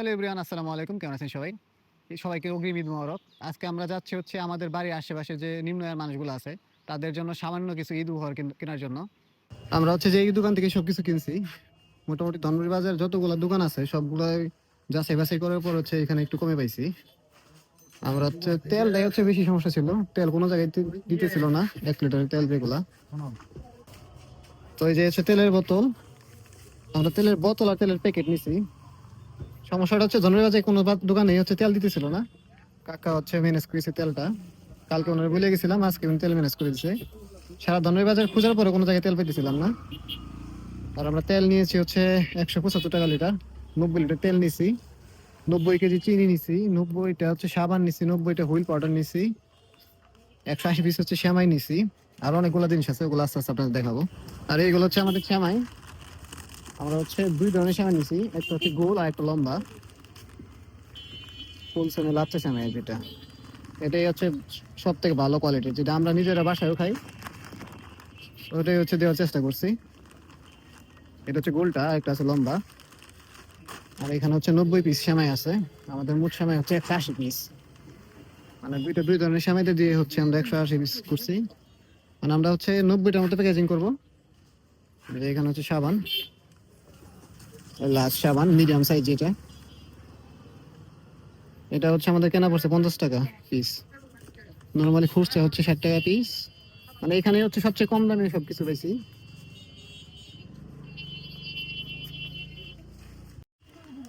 Hello everyone আসসালামু আলাইকুম। কেমন আছেন সবাই? সবাইকে অগ্রিম ঈদ মোবারক। আজকে আমরা যাচ্ছি হচ্ছে আমাদের বাড়ির আশেপাশে যে নিম্ন আয়ের মানুষগুলো আছে, তাদের জন্য সামান্য কিছু ঈদ উপহার কেনার জন্য। আমরা হচ্ছে যে এই দোকান থেকে সব কিছু কিনছি। মোটামুটি ধনবাড়ি বাজার যতগুলো দোকান আছে, সবগুলোই যাচাই বাছাই করার পর হচ্ছে এখানে একটু কমে পাইছি। আমরা হচ্ছে তেলটাই হচ্ছে বেশি সমস্যা ছিল। তেল কোনো জায়গায় দিতেছিল না, এক লিটারের তেল যেগুলা। তো এই যে হচ্ছে তেলের বোতল, আমরা তেলের বোতল আর তেলের প্যাকেট নিছি। সমস্যাটা হচ্ছে ধনের বাজারে কোনো দোকানে হচ্ছে তেল দিতেছিল না। কাকা হচ্ছে ম্যানেজ করেছে তেলটা। কালকে ওনারা বলে গেছিলাম, আজকে উনি তেল ম্যানেজ করে দিচ্ছে সারা ধনের বাজার খোঁজার পরে কোনো জায়গায় তেল পেতেছিলাম না। আর আমরা তেল নিয়েছি হচ্ছে একশো পঁচাত্তর টাকা লিটার। নব্বই লিটার তেল নিছি। নব্বই কেজি চিনি নিছি। নব্বইটা হচ্ছে সাবান নিছি, নব্বইটা হুইল পাউডার নিছি। একশো আশি পিস হচ্ছে শ্যামাই নিছি। আর অনেকগুলো জিনিস আছে, ওগুলো আস্তে আস্তে আপনাদের দেখাবো। আর এইগুলো হচ্ছে আমাদের শ্যামাই আমরা হচ্ছে দুই ধরনের শ্যামাই নিছি, একটা হচ্ছে গোল আর একটা লম্বা। ফুল সেমে লাচ্চা শ্যামাই যেটা এটাই হচ্ছে সব থেকে ভালো কোয়ালিটির যেটা আমরা নিজেরা বাসায়ও খাই, ওটাই হচ্ছে দেওয়ার চেষ্টা করছি। এটা হচ্ছে গোলটা, আর একটা আছে লম্বা। আর এখানে হচ্ছে নব্বই পিস শ্যামাই আছে। আমাদের মোট শ্যামাই হচ্ছে একশো আশি পিস মানে দুইটা দুই ধরনের শ্যামাইতে দিয়ে হচ্ছে আমরা একশো আশি পিস করছি। মানে আমরা হচ্ছে নব্বইটার মতো প্যাকেজিং করব। এখানে হচ্ছে সাবান। লাস্ট সাবান মিডিয়াম সাইজ যেটা। এটা হচ্ছে আমাদের কেনা পড়ছে পঞ্চাশ টাকা পিস নর্মালি খুচরা হচ্ছে ষাট টাকা পিস মানে এখানে হচ্ছে সবচেয়ে কম দামে সবকিছু বেশি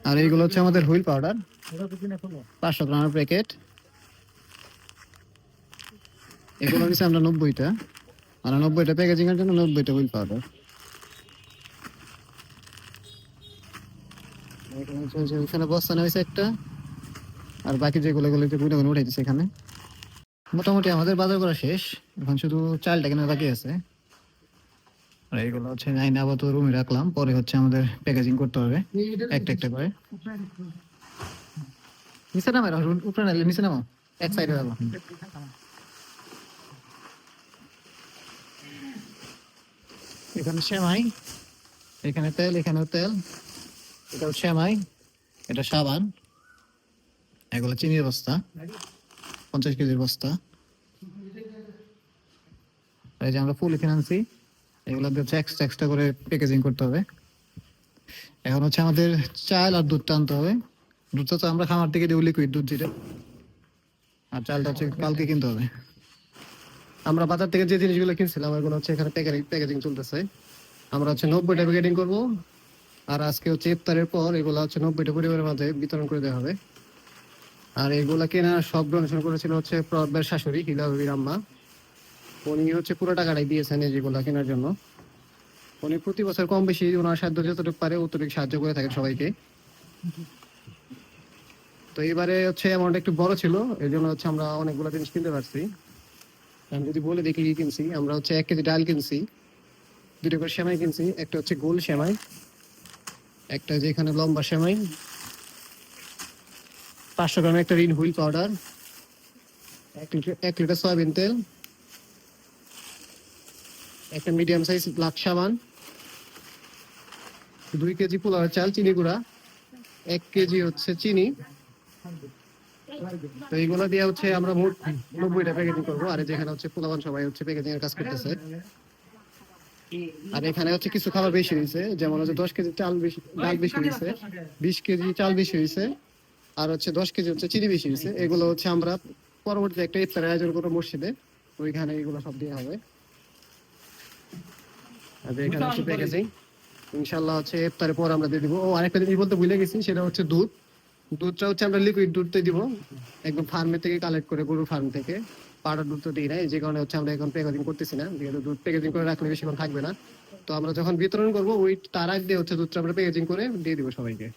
আর এইগুলো হচ্ছে আমাদের হুইল পাউডার। পাঁচশো গ্রামের প্যাকেট। এগুলো নিচ্ছে আমরা নব্বইটা। মানে নব্বইটা প্যাকেজিং এর জন্য নব্বইটা হুইল পাউডার। হচ্ছে বস্তা নেওয়া একটা, আর বাকি যেগুলো গুলো যে গুনে উঠে দিচ্ছে এখানে। মোটামুটি আমাদের বাজার করা শেষ, এখন শুধু চালটা কেনা বাকি আছে। আর এইগুলো হচ্ছে আইনে আপাতত রুমে রাখলাম, পরে হচ্ছে আমাদের প্যাকেজিং করতে হবে, একটা একটা করে। নিচে নামে উপরে নামলে নিচে নামো, এক সাইডে যাব। এখানে সেমাই, এখানে তেল, এখানেও তেল। এটাও সেমাই এটা সাবান, এগুলো চিনির বস্তা, পঞ্চাশ কেজির বস্তা। এই যে আমরা ফুল আনছি, এগুলো হচ্ছে এক্সট্রা এক্সট্রা করে প্যাকেজিং করতে হবে। এখন হচ্ছে আমাদের চাল আর দুধটা আনতে হবে। দুধটা তো আমরা খামার থেকে দেবো লিকুইড দুধ যেটা। আর চালটা হচ্ছে কালকে কিনতে হবে। আমরা বাজার থেকে যে জিনিসগুলো কিনছিলাম এগুলো হচ্ছে এখানে প্যাকেজিং চলতেছে। আমরা হচ্ছে নব্বইটা প্যাকেটিং করব। আর আজকে হচ্ছে ইফতারের পর এগুলো হচ্ছে নব্বইটা পরিবারের মাঝে বিতরণ করে দেওয়া হবে। আর এগুলা কেনা সব ডোনেশন করেছিল হচ্ছে প্রবের শাশুড়ি হিলাবির আম্মা। উনি হচ্ছে পুরো টাকাটাই দিয়েছেন এই যেগুলা কেনার জন্য। উনি প্রতি বছর কম বেশি ওনার সাধ্য যতটুকু পারে অতটুকু সাহায্য করে থাকেন সবাইকে। তো এবারে হচ্ছে অ্যামাউন্ট একটু বড় ছিল এই জন্য হচ্ছে আমরা অনেকগুলো জিনিস কিনতে পারছি। আমি যদি বলে দেখি কি কিনছি, আমরা হচ্ছে এক কেজি ডাল কিনছি, দুটো করে সেমাই কিনছি, একটা হচ্ছে গোল সেমাই। একটা যে এখানে লম্বা সেমাই। পাঁচশো গ্রামের একটা রিন হুইল পাউডার, এক লিটার এক লিটার সয়াবিন তেল, একটা মিডিয়াম সাইজ ব্লাক সাবান, দুই কেজি পোলাও চাল, চিনি গুঁড়া, এক কেজি হচ্ছে চিনি। তো এইগুলো দিয়ে হচ্ছে আমরা মোট নব্বইটা প্যাকেজিং করব, আর যেখানে হচ্ছে পোলাবান সবাই হচ্ছে প্যাকেজিং এর কাজ করতেছে। আর এখানে হচ্ছে কিছু খাবার বেশি হয়েছে যেমন হচ্ছে দশ কেজি চাল বেশি ডাল বেশি হয়েছে বিশ কেজি চাল বেশি হয়েছে আর হচ্ছে দশ কেজি হচ্ছে চিনি বেশি হয়েছে। এগুলো হচ্ছে আমরা পরবর্তীতে একটা ইফতার আয়োজন করব মসজিদে ওইখানে এগুলো সব দেওয়া হবে। আর এখানে হচ্ছে প্যাকেজিং ইনশাল্লাহ হচ্ছে ইফতারের পর আমরা দিয়ে দিব। ও আরেকটা জিনিস বলতে ভুলে গেছি সেটা হচ্ছে দুধ। দুধটা হচ্ছে আমরা লিকুইড দুধটাই দিব একদম ফার্মে থেকে কালেক্ট করে গরুর ফার্ম থেকে। পাউডার দুধ তো দিই না যে কারণে হচ্ছে আমরা এখন প্যাকেজিং করতেছি না, যেহেতু দুধ প্যাকেজিং করে রাখলে বেশিক্ষণ থাকবে না। তো আমরা যখন বিতরণ করব, ওই তার আগে হচ্ছে দুধটা আমরা প্যাকেজিং করে দিয়ে দিব সবাইকে।